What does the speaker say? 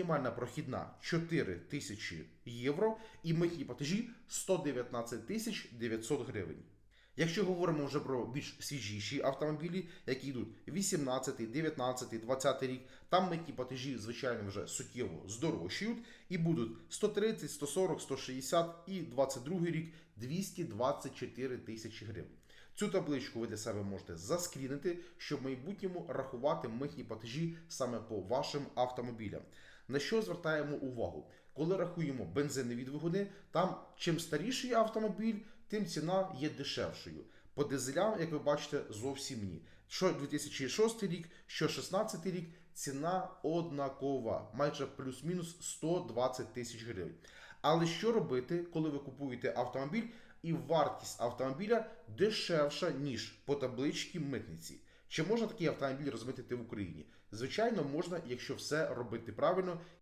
Мінімальна прохідна 4 тисячі євро і митні платежі 119 тисяч 900 гривень. Якщо говоримо вже про більш свіжіші автомобілі, які йдуть 18, 19, 20 рік, там митні платежі, звичайно, вже суттєво здорожчають і будуть 130, 140, 160 і 22 рік 224 тисячі гривень. Цю табличку ви для себе можете заскрінити, щоб в майбутньому рахувати митні платежі саме по вашим автомобілям. На що звертаємо увагу? Коли рахуємо бензинові двигуни, там чим старіший автомобіль, тим ціна є дешевшою. По дизелям, як ви бачите, зовсім ні. Що 2006 рік, що 2016 рік, ціна однакова, майже плюс-мінус 120 тисяч гривень. Але що робити, коли ви купуєте автомобіль і вартість автомобіля дешевша, ніж по табличці митниці? Чи можна такий автомобіль розмитити в Україні? Звичайно, можна, якщо все робити правильно